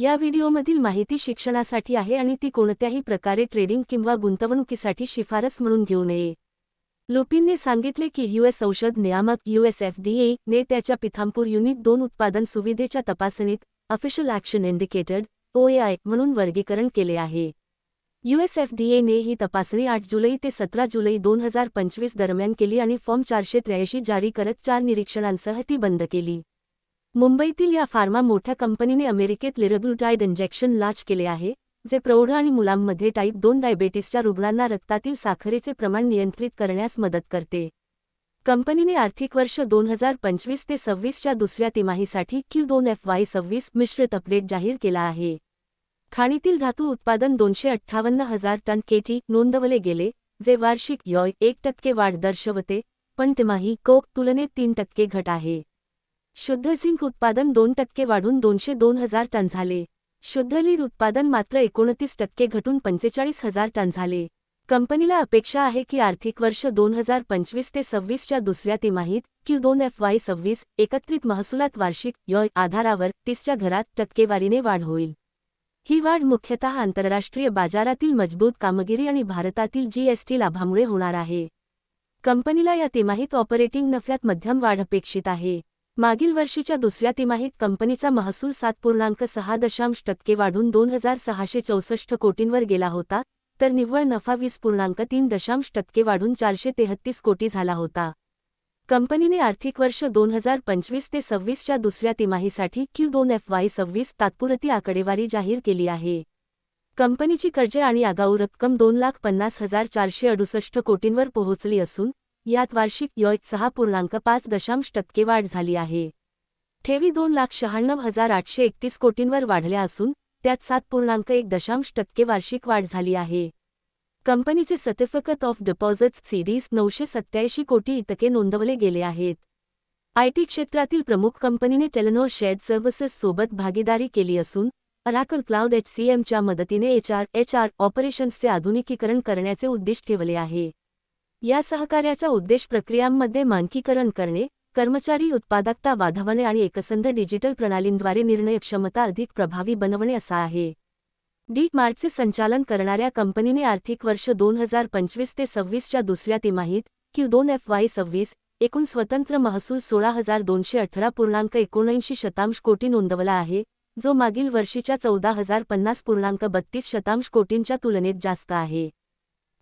या व्हिडिओमधील माहिती शिक्षणासाठी आहे आणि ती कोणत्याही प्रकारे ट्रेडिंग किंवा गुंतवणुकीसाठी शिफारस म्हणून घेऊ नये. लुपिनने सांगितले की यूएस औषध नियामक यूएसएफडीए ने त्याच्या पिथामपूर युनिट दोन उत्पादन सुविधेच्या तपासणीत ऑफिशियल ॲक्शन इंडिकेटेड ओएआय म्हणून वर्गीकरण केले आहे. यूएसएफडीएने ही तपासणी आठ जुलै ते सतरा जुलै दोन हजार पंचवीस दरम्यान केली आणि फॉर्म चारशे त्र्याऐंशी जारी करत चार निरीक्षणांसह ती बंद केली. मुंबईतील या फार्मा मोठ्या कंपनीने अमेरिकेत लिरग्लुटाईड इंजेक्शन लाच केले आहे जे प्रौढ आणि मुलांमध्ये टाईप दोन डायबेटीसच्या रुग्णांना रक्तातील साखरेचे प्रमाण नियंत्रित करण्यास मदत करते. कंपनीने आर्थिक वर्ष दोन हजार पंचवीस ते सव्वीसच्या दुसऱ्या तिमाहीसाठी किल दोन एफ वाय सव्वीस मिश्रित अपडेट जाहीर केला आहे. खाणीतील धातू उत्पादन दोनशे अठ्ठावन्न हजार टन केटी नोंदवले गेले जे वार्षिक यॉय एक टक्के वाढ दर्शवते पण तिमाही कोक तुलनेत तीन टक्के घट आहे. शुद्ध झिंक उत्पादन दोन टक्के वाढून दोनशे दोन हजार टन झाले. शुद्ध लीड उत्पादन मात्र एकोणतीस टक्के घटून पंचेचाळीस हजार टन झाले. कंपनीला अपेक्षा आहे की आर्थिक वर्ष दोन हजार पंचवीस ते सव्वीसच्या दुसऱ्या तिमाहीत क्यू दोन एफ वाय सव्वीस एकत्रित महसुलात वार्षिक यॉय आधारावर तीसच्या घरात टक्केवारीने वाढ होईल. ही वाढ मुख्यतः आंतरराष्ट्रीय बाजारातील मजबूत कामगिरी आणि भारतातील जीएसटी लाभामुळे होणार आहे. कंपनीला या तिमाहीत ऑपरेटिंग नफ्यात मध्यम वाढ अपेक्षित आहे. मागील वर्षीच्या दुसऱ्या तिमाहीत कंपनीचा महसूल सात पूर्णांक सहा दशांश टक्के वाढून दोन हजार सहाशे चौसष्ट कोटींवर गेला होता तर निव्वळ नफा वीस पूर्णांक तीन दशांश टक्के वाढून चारशे तेहत्तीस कोटी झाला होता. कंपनीने आर्थिक वर्ष दोन हजार पंचवीस ते सव्वीसच्या दुसऱ्या तिमाहीसाठी क्यू दोन एफ वाय सव्वीस तात्पुरती आकडेवारी जाहीर केली आहे. कंपनीची कर्जे आणि आगाऊ रक्कम दोन लाख पन्नास हजार चारशे अडुसष्ट कोटींवर पोहोचली असून यात वार्षिक यॉय सहा पूर्णांक पाच दशांश टक्के वाढ झाली आहे. ठेवी दोन लाख शहाण्णव हजार आठशे एकतीस कोटींवर वाढल्या असून त्यात सात पूर्णांक एक दशांश टक्के वार्षिक वाढ झाली आहे. कंपनीचे सर्टिफिकेट ऑफ डिपॉझिट्स सीडीज नऊशे सत्याऐंशी कोटी इतके नोंदवले गेले आहेत. आयटी क्षेत्रातील प्रमुख कंपनीने टेलनोर शेअर सर्व्हिसेस सोबत भागीदारी केली असून अराकल क्लाउड एच सी एमच्या मदतीने एचआर एचआर ऑपरेशन्सचे आधुनिकीकरण करण्याचे उद्दिष्ट ठेवले आहे. या सहकार्याचा उद्देश प्रक्रियांमध्ये मानकीकरण करणे कर्मचारी उत्पादकता वाढवणे आणि एकसंध डिजिटल प्रणालींद्वारे निर्णय क्षमता अधिक प्रभावी बनवणे असा आहे. डी मार्टचे संचालन करणाऱ्या कंपनीने आर्थिक वर्ष दोन हजार पंचवीस ते सव्वीसच्या दुसऱ्या तिमाहीत क्यू दोन एफ वाय सव्वीस एकूण स्वतंत्र महसूल सोळा हजार दोनशे अठरा पूर्णांक एकोणऐंशी शतांश कोटी नोंदवला आहे जो मागील वर्षीच्या चौदा हजार पन्नास पूर्णांक बत्तीस शतांश कोटींच्या तुलनेत जास्त आहे.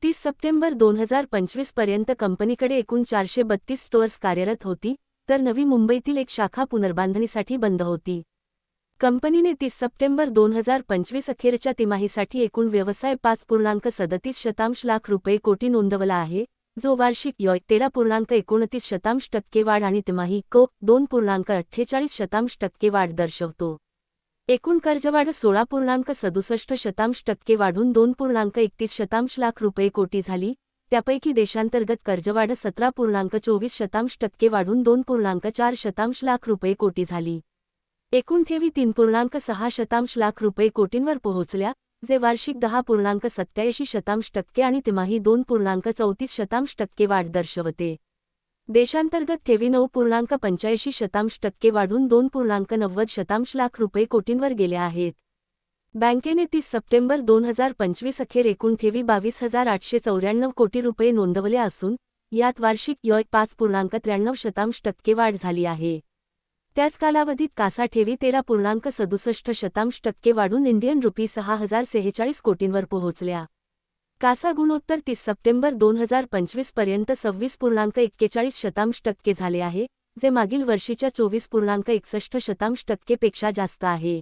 तीस सप्टेंबर दोन हजार पंचवीसपर्यंत कंपनीकडे एकूण चारशे बत्तीस स्टोअर्स कार्यरत होती तर नवी मुंबईतील एक शाखा पुनर्बांधणीसाठी बंद होती. कंपनीने तीस सप्टेंबर दोन हजार पंचवीस अखेरच्या तिमाहीसाठी एकूण व्यवसाय पाच पूर्णांक सदतीस शतांश लाख रुपये कोटी नोंदवला आहे जो वार्षिक यॉय तेरा पूर्णांक एकोणतीस शतांश टक्के वाढ आणि तिमाही को दोन पूर्णांक अठ्ठेचाळीस शतांश टक्के वाढ दर्शवतो. एकूण कर्जवाढ सोळा पूर्णांक सदुसष्ट शतांश टक्के वाढून दोन पूर्णांक एकतीस शतांश लाख रुपये कोटी झाली. त्यापैकी देशांतर्गत कर्जवाढ सतरा पूर्णांक चोवीस शतांश टक्के वाढून दोन पूर्णांक चार शतांश लाख रुपये कोटी झाली. एकूण ठेवी तीन पूर्णांक सहा शतांश लाख रुपये कोटींवर पोहोचल्या जे वार्षिक दहा पूर्णांक सत्याऐंशी शतांश टक्के आणि तिमाही दोन पूर्णांक चौतीस शतांश टक्के वाढ दर्शवते. देशांतर्गत ठेवी नऊ पूर्णांक पंच्याऐंशी शतांश टक्के वाढून दोन पूर्णांक नव्वद शतांश लाख रुपये कोटींवर गेल्या आहेत. बँकेने तीस सप्टेंबर दोन हजार पंचवीस अखेर एकूण ठेवी बावीस हजार आठशे चौऱ्याण्णव कोटी रुपये नोंदवले असून यात वार्षिक यॉय पाच पूर्णांक त्र्याण्णव शतांश टक्के वाढ झाली आहे. त्याच कालावधीत कासा ठेवी तेरा पूर्णांक सदुसष्ट शतांश टक्के वाढून इंडियन रुपी सहा हजार सेहेचाळीस कोटींवर पोहोचल्या. कासा गुणोत्तर तीस सप्टेंबर दोन हजार पंचवीसपर्यंत सव्वीस पूर्णांक एक्केचाळीस शतांश टक्के झाले आहे जे मागील वर्षीच्या चोवीस पूर्णांक एकसष्ट शतांश टक्केपेक्षा जास्त आहे.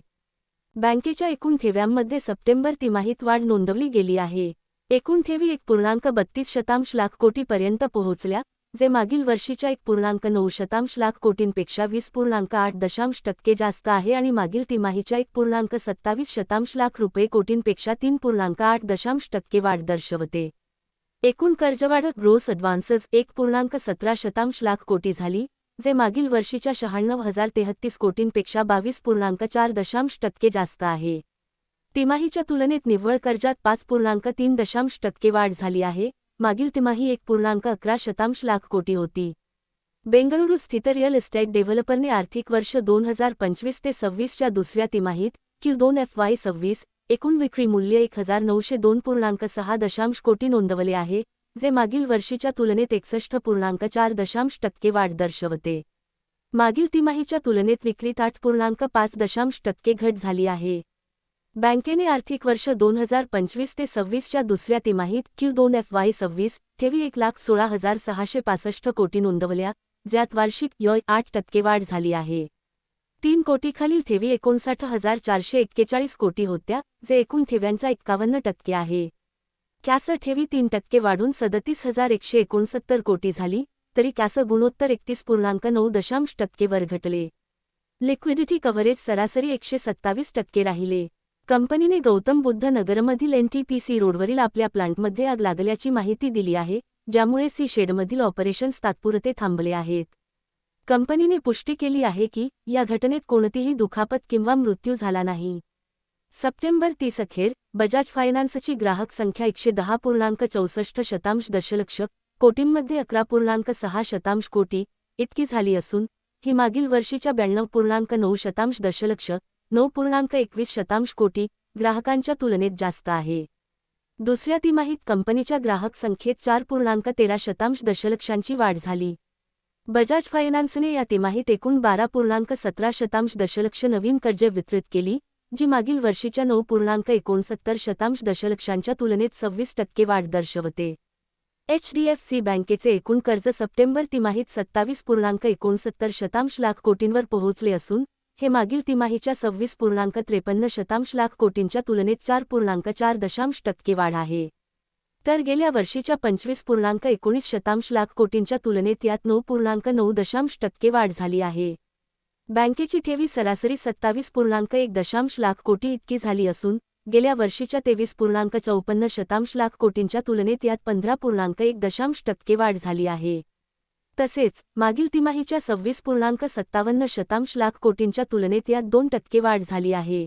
बँकेच्या एकूण ठेव्यांमध्ये सप्टेंबर तिमाहीत वाढ नोंदवली गेली आहे. एकूण ठेवी एक पूर्णांक बत्तीस शतांश लाख कोटीपर्यंत पोहोचल्या जे मागील वर्षीच्या एक पूर्णांक नऊ शतांश लाख कोटींपेक्षा वीस पूर्णांक आठ दशांश टक्के जास्त आहे आणि मागील तिमाहीच्या एक पूर्णांक सत्तावीस शतांश लाख रुपये कोटींपेक्षा तीन पूर्णांक आठ दशांश टक्के वाढ दर्शवते. एकूण कर्जवाढ ग्रोस अडव्हान्सेस एक पूर्णांक सतरा शतांश लाख कोटी झाली जे मागील वर्षीच्या शहाण्णव हजार तेहत्तीस कोटींपेक्षा बावीस पूर्णांक चार दशांश टक्के जास्त आहे. तिमाहीच्या तुलनेत निव्वळ कर्जात पाच पूर्णांक तीन दशांश टक्के वाढ झाली आहे मागील तिमाही एक पूर्णांक अकरा शतांश लाख कोटी होती. बेंगळुरू स्थित रिअल इस्टेट डेव्हलपरने आर्थिक वर्ष दोन हजार पंचवीस ते सव्वीसच्या दुसऱ्या तिमाहीत कि दोन एफ वाय सव्वीस एकूण विक्री मूल्य एक हजार नऊशे दोन पूर्णांक सहा दशांश कोटी नोंदवले आहे जे मागील वर्षीच्या तुलनेत एकसष्ट पूर्णांक चार दशांश टक्के वाढ दर्शवते. मागील तिमाहीच्या तुलनेत विक्रीत आठ पूर्णांक पाच दशांश टक्के घट झाली आहे. बँकेने आर्थिक वर्ष दोन हजार पंचवीस ते सव्वीसच्या दुसऱ्या तिमाहीत क्यू दोन एफ वाय सव्वीस ठेवी एक लाख सोळा हजार सहाशे पासष्ट कोटी नोंदवल्या ज्यात वार्षिक यॉय आठ टक्के वाढ झाली आहे. तीन कोटीखालील ठेवी एकोणसाठ हजार चारशे एक्केचाळीस कोटी होत्या जे एकूण ठेव्यांचा एक्कावन्न टक्के आहे. कॅस ठेवी तीन टक्के वाढून सदतीस हजार एकशे एकोणसत्तर कोटी झाली तरी कॅस गुणोत्तर एकतीस पूर्णांक नऊ दशांश टक्केवर घटले. लिक्विडिटी कव्हरेज सरासरी एकशे सत्तावीस टक्के राहिले. कंपनीने गौतम बुद्ध नगरमधील एनटीपीसी रोडवरील आपल्या प्लांटमध्ये आग लागल्याची माहिती दिली आहे ज्यामुळे सी शेडमधील ऑपरेशन्स तात्पुरते थांबले आहेत. कंपनीने पुष्टी केली आहे की या घटनेत कोणतीही दुखापत किंवा मृत्यू झाला नाही. सप्टेंबर तीस अखेर बजाज फायनान्सची ग्राहक संख्या एकशे दहा पूर्णांक चौसष्ट शतांश दशलक्ष कोटींमध्ये अकरा पूर्णांक सहा शतांश कोटी इतकी झाली असून ही मागील वर्षीच्या ब्याण्णव पूर्णांक नऊ शतांश दशलक्ष नऊ पूर्णांक एकवीस शतांश कोटी ग्राहकांच्या तुलनेत जास्त आहे. दुसऱ्या तिमाहीत कंपनीच्या ग्राहक संख्येत चार पूर्णांक तेरा शतांश दशलक्षांची वाढ झाली. बजाज फायनान्सने या तिमाहीत एकूण बारा पूर्णांक सतरा शतांश दशलक्ष नवीन कर्जे वितरित केली जी मागील वर्षीच्या नऊ पूर्णांक एकोणसत्तर शतांश दशलक्षांच्या तुलनेत सव्वीस टक्के वाढ दर्शवते. एचडीएफसी बँकेचे एकूण कर्ज सप्टेंबर तिमाहीत सत्तावीस पूर्णांक एकोणसत्तर शतांश लाख कोटींवर पोहोचले असून हे मागील तिमाहीच्या सव्वीस पूर्णांक त्रेपन्न शतांश लाख कोटींच्या तुलनेत चार पूर्णांक चार दशांश टक्के वाढ आहे. तर गेल्या वर्षीच्या पंचवीस पूर्णांक एकोणीस शतांश लाख कोटींच्या तुलनेत यात नऊ पूर्णांक नऊ दशांश टक्के वाढ झाली आहे. बँकेची ठेवी सरासरी सत्तावीस पूर्णांक एक दशांश लाख कोटी इतकी झाली असून गेल्या वर्षीच्या तेवीस पूर्णांक चौपन्न शतांश लाख कोटींच्या तुलनेत यात पंधरा पूर्णांक एक दशांश टक्के वाढ झाली आहे. तसेच मागील तिमाहीच्या सव्वीस पूर्णांक सत्तावन्न शतांश लाख कोटींच्या तुलनेत यात दोन टक्के वाढ झाली आहे.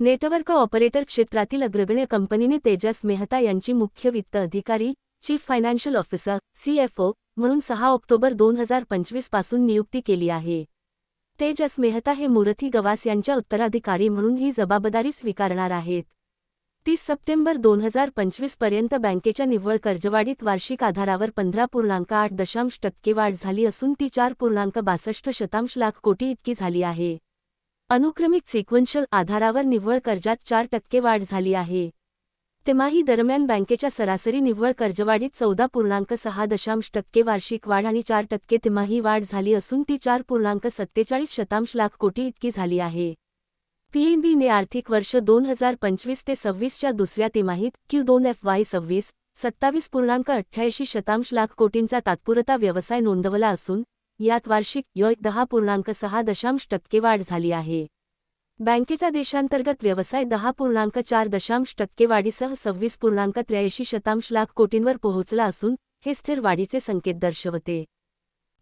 नेटवर्क ऑपरेटर क्षेत्रातील अग्रगण्य कंपनीने तेजस मेहता यांची मुख्य वित्त अधिकारी चीफ फायनान्शियल ऑफिसर सीएफओ म्हणून सहा ऑक्टोबर दोन हजार पंचवीसपासून नियुक्ती केली आहे. तेजस मेहता हे मुरथी गवास यांच्या उत्तराधिकारी म्हणून ही जबाबदारी स्वीकारणार आहेत. तीस सप्टेंबर दोन हजार पंचवीसपर्यंत बँकेच्या निव्वळ कर्जवाढीत वार्षिक आधारावर पंधरा पूर्णांक आठ दशांश टक्के वाढ झाली असून ती चार पूर्णांक बासष्ट शतांश लाख कोटी इतकी झाली आहे. अनुक्रमिक सिक्वेन्शियल आधारावर निव्वळ कर्जात चार टक्के वाढ झाली आहे. तिमाही दरम्यान बँकेच्या सरासरी निव्वळ कर्जवाढीत चौदा पूर्णांक सहा दशांश टक्के वार्षिक वाढ आणि चार टक्के तिमाही वाढ झाली असून ती चार पूर्णांक सत्तेचाळीस शतांश लाख कोटी इतकी झाली आहे. पीएनबीने आर्थिक वर्ष दोन हजार पंचवीस ते सव्वीसच्या दुसऱ्या तिमाहीत क्यू दोन एफ वाय सव्वीस सत्तावीस पूर्णांक अठ्ठ्याऐंशी शतांश लाख कोटींचा तात्पुरता व्यवसाय नोंदवला असून यात वार्षिक योय दहा पूर्णांक सहा दशांश टक्के वाढ झाली आहे. बँकेचा देशांतर्गत व्यवसाय दहा पूर्णांक चार दशांश टक्के वाढीसह सव्वीस पूर्णांक त्र्याऐंशी शतांश लाख कोटींवर पोहोचला असून हे स्थिर वाढीचे संकेत दर्शवते.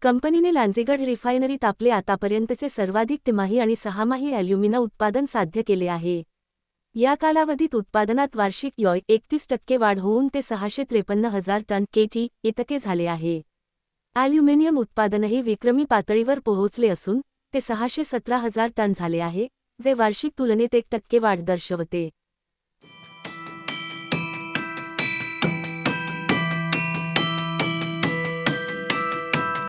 कंपनीने लांजेगड रिफायनरीत आपले आतापर्यंतचे सर्वाधिक तिमाही आणि सहामाही अॅल्युमिना उत्पादन साध्य केले आहे. या कालावधीत उत्पादनात वार्षिक यॉय एकतीस टक्के वाढ होऊन ते सहाशे त्रेपन्न हजार टन केटी इतके झाले आहे. अॅल्युमिनियम उत्पादनही विक्रमी पातळीवर पोहोचले असून ते सहाशे सतरा हजार टन झाले आहे जे वार्षिक तुलनेत एक टक्के वाढ दर्शवते.